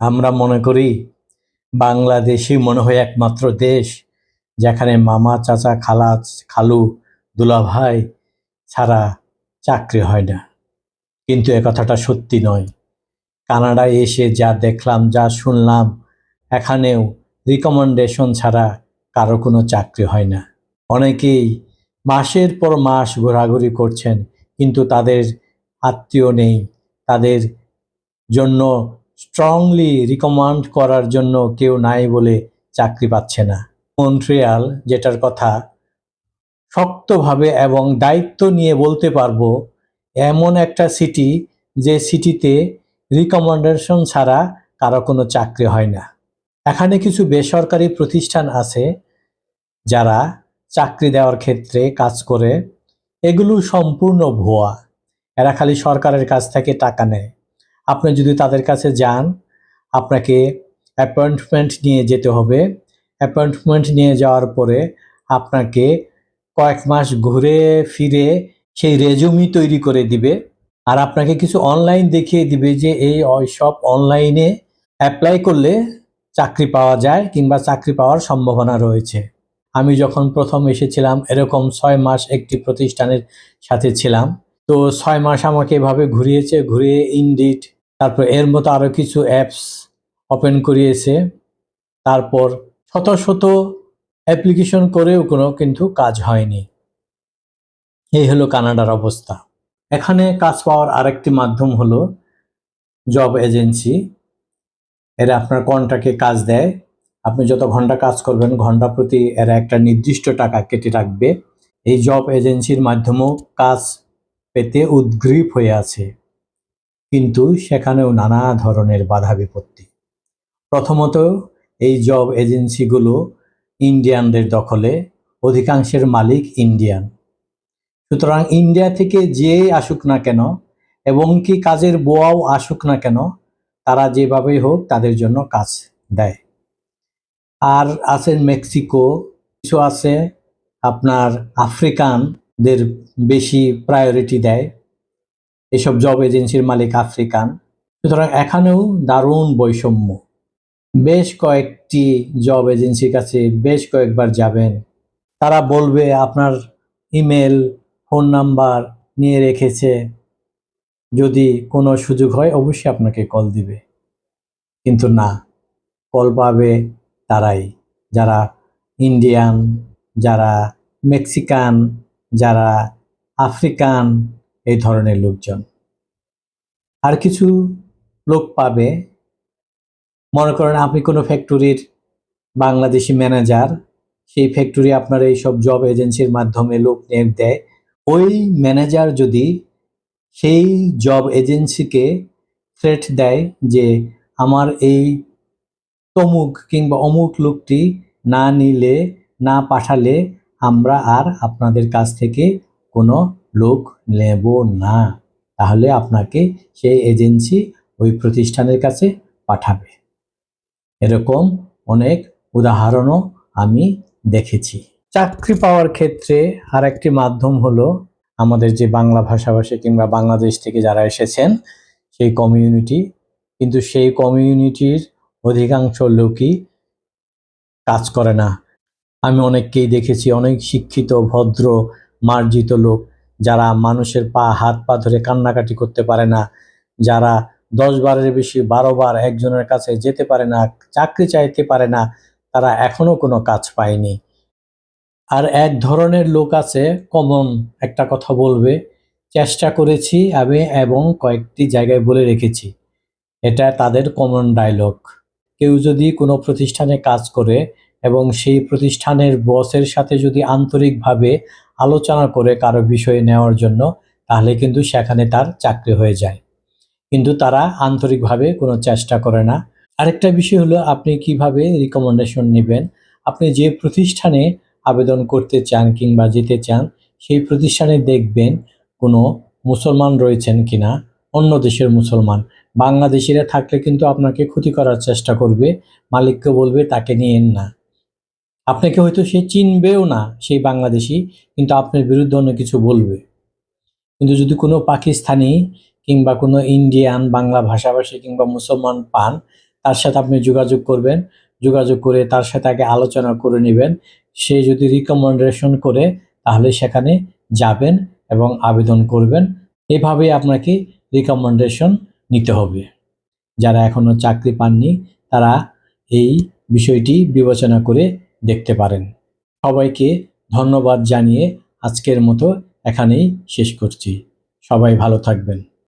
আমরা মনে করি বাংলাদেশই মনে হয় একমাত্র দেশ যেখানে মামা, চাচা, খালা, খালু, দুলাভাই ছাড়া চাকরি হয় না। কিন্তু এ কথাটা সত্যি নয়। কানাডায় এসে যা দেখলাম, যা শুনলাম, এখানেও রিকমেন্ডেশন ছাড়া কারও কোনো চাকরি হয় না। অনেকেই মাসের পর মাস ঘোরাঘুরি করছেন, কিন্তু তাদের আত্মীয় নেই, তাদের জন্য স্ট্রংলি রিকমান্ড করার জন্য কেউ নাই বলে চাকরি পাচ্ছে না। মন্ট্রিয়াল, যেটার কথা শক্তভাবে এবং দায়িত্ব নিয়ে বলতে পারব, এমন একটা সিটি যে সিটিতে রিকমেন্ডেশন ছাড়া কারও কোনো চাকরি হয় না। এখানে কিছু বেসরকারি প্রতিষ্ঠান আছে যারা চাকরি দেওয়ার ক্ষেত্রে কাজ করে। এগুলো সম্পূর্ণ ভুয়া। এরা খালি সরকারের কাছ থেকে টাকা নেয়। আপনি যদি তাদের কাছে যান, আপনাকে অ্যাপয়েন্টমেন্ট নিয়ে যেতে হবে। অ্যাপয়েন্টমেন্ট নিয়ে যাওয়ার পরে আপনাকে কয়েক মাস ঘুরে ফিরে সেই রেজুমি তৈরি করে দিবে। আর আপনাকে কিছু অনলাইন দেখিয়ে দিবে যে এই সব অনলাইনে অ্যাপ্লাই করলে চাকরি পাওয়া যায় কিংবা চাকরি পাওয়ার সম্ভাবনা রয়েছে। আমি যখন প্রথম এসেছিলাম, এরকম ছয় মাস একটি প্রতিষ্ঠানের সাথে ছিলাম। তো ছয় মাস আমাকে এভাবে ঘুরিয়েছে, ঘুরিয়ে ইনডিট তারপর এর মতো আরও কিছু অ্যাপস ওপেন করিয়েছে। তারপর শত শত অ্যাপ্লিকেশন করেও কোনো কিন্তু কাজ হয়নি। এই হলো কানাডার অবস্থা। এখানে কাজ পাওয়ার আরেকটি মাধ্যম হলো জব এজেন্সি এরা আপনার কন্ট্রাক্টে কাজ দেয়। আপনি যত ঘণ্টা কাজ করবেন, ঘণ্টা প্রতি এরা একটা নির্দিষ্ট টাকা কেটে রাখবে। এই জব এজেন্সির মাধ্যমেও কাজ পেতে উদ্গ্রীব হয়ে আছে। কিন্তু সেখানেও নানা ধরনের বাধা বিপত্তি। প্রথমত, এই জব এজেন্সিগুলো ইন্ডিয়ানদের দখলে, অধিকাংশের মালিক ইন্ডিয়ান। সুতরাং ইন্ডিয়া থেকে যে আসুক না কেন, এবং কি কাজের বোয়াও আসুক না কেন, তারা যেভাবেই হোক তাদের জন্য কাজ দেয়। আর আছে মেক্সিকো, কিছু আছে আপনার আফ্রিকানদের বেশি প্রায়োরিটি দেয়। এসব জব এজেন্সির মালিক আফ্রিকান। সুতরাং এখানেও দারুণ বৈষম্য। বেশ কয়েকটি জব এজেন্সির কাছে বেশ কয়েকবার যাবেন। তারা বলবে, আপনার ইমেল ফোন নাম্বার নিয়ে রেখেছে। যদি কোনো সুযোগ হয়, অবশ্যই আপনাকে কল দিবে। কিন্তু না কল পাবে তারাই। যারা ইন্ডিয়ান যারা মেক্সিকান যারা আফ্রিকান এই ধরনের লোকজন। আর কিছু লোক পাবে। মনে করেন আপনি কোনো ফ্যাক্টরির বাংলাদেশি ম্যানেজার সেই ফ্যাক্টরি আপনার এই সব জব এজেন্সির মাধ্যমে লোক নিয়োগ দেয়। ওই ম্যানেজার যদি সেই জব এজেন্সিকে থ্রেট দেয় যে আমার এই তমুক কিংবা অমুক লোকটি না নিলে, না পাঠালে আমরা আর আপনাদের কাছ থেকে কোনো লোক নেব না, তাহলে আপনাকে সেই এজেন্সি ওই প্রতিষ্ঠানের কাছে পাঠাবে। এরকম অনেক উদাহরণও আমি দেখেছি। চাকরি পাওয়ার ক্ষেত্রে আর একটি মাধ্যম হলো আমাদের যে বাংলা ভাষাভাষী কিংবা বাংলাদেশ থেকে যারা এসেছেন, সেই কমিউনিটি। কিন্তু সেই কমিউনিটির অধিকাংশ লোকই কাজ করে না। আমি অনেককেই দেখেছি, অনেক শিক্ষিত, ভদ্র, মার্জিত লোক। যারা মানুষের পা, হাত, পা ধরে কান্নাকাটি করতে পারে না, যারা দশ বারের বেশি বারো বার একজনের কাছে যেতে পারে না, চাকরি চাইতে পারে না, তারা এখনও কোনো কাজ পায়নি। আর এক ধরনের লোক আছে, কমন একটা কথা বলবে, চেষ্টা করেছি আমি এবং কয়েকটি জায়গায় বলে রেখেছি। এটা তাদের কমন ডায়লগ। কেউ যদি কোনো প্রতিষ্ঠানে কাজ করে এবং সেই প্রতিষ্ঠানের বসের সাথে যদি আন্তরিকভাবে আলোচনা করে কারও বিষয়ে নেওয়ার জন্য, তাহলে কিন্তু সেখানে তার চাকরি হয়ে যায়। কিন্তু তারা আন্তরিকভাবে কোনো চেষ্টা করে না। আরেকটা বিষয় হলো, আপনি কীভাবে রিকমেন্ডেশন নেবেন? আপনি যে প্রতিষ্ঠানে আবেদন করতে চান কিংবা যেতে চান, সেই প্রতিষ্ঠানে দেখবেন কোনো মুসলমান রয়েছেন কিনা, অন্য দেশের মুসলমান। বাংলাদেশিরা থাকলে কিন্তু আপনাকে ক্ষতি করার চেষ্টা করবে, মালিককে বলবে, তাকে নিয়েন না। আপনাকে হয়তো সে চিনবেও না, সেই বাংলাদেশি, কিন্তু আপনার বিরুদ্ধে অন্য কিছু বলবে। কিন্তু যদি কোনো পাকিস্তানি কিংবা কোনো ইন্ডিয়ান, বাংলা ভাষাভাষী কিংবা মুসলমান পান, তার সাথে আপনি যোগাযোগ করবেন, যোগাযোগ করে তার সাথে আগে আলোচনা করে নেবেন। সে যদি রিকমেন্ডেশন করে, তাহলে সেখানে যাবেন এবং আবেদন করবেন। এভাবে আপনাকে রিকমেন্ডেশন নিতে হবে। যারা এখনও চাকরি পাননি, তারা এই বিষয়টি বিবেচনা করে দেখতে পারেন। সবাইকে ধন্যবাদ জানিয়ে আজকের মতো এখানেই শেষ করছি। সবাই ভালো থাকবেন।